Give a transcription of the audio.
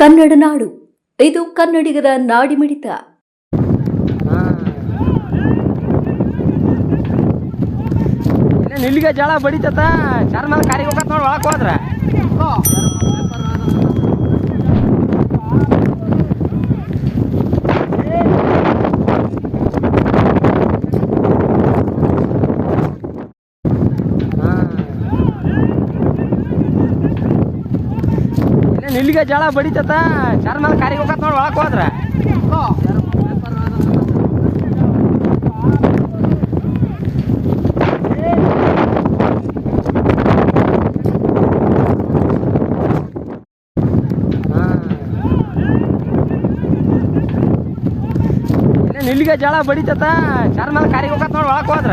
ಕನ್ನಡ ನಾಡು. ಇದು ಕನ್ನಡಿಗರ ನಾಡಿಮಿಡಿತ ನಿಲ್ಲಿಗೆ ಜಳ ಬಡಿತತ. ಚಾರ್ ಮೇಲೆ ಕಾರಿಗೆ ಹೋಗತ್ ನೋಡಿ, ಒಳಕ್ ಹೋದ್ರ. ನಿಲ್ಲಿಗೆ ಜಳ ಬಡಿತತ? ಚಾರ್ ಮೇಲೆ ಕಾರಿಗೆ ಹೋಗತ್ ನೋಡಿ, ಒಳಕ್ ಹೋದ್ರ. ಇಲ್ಲಿಗೆ ಜಳ ಬಡಿತತ? ಚಾರ್ ಮೇಲೆ ಕಾರಿಗೆ ಹೋಗತ್ ನೋಡಿ, ಒಳಕ್ ಹೋದ್ರ.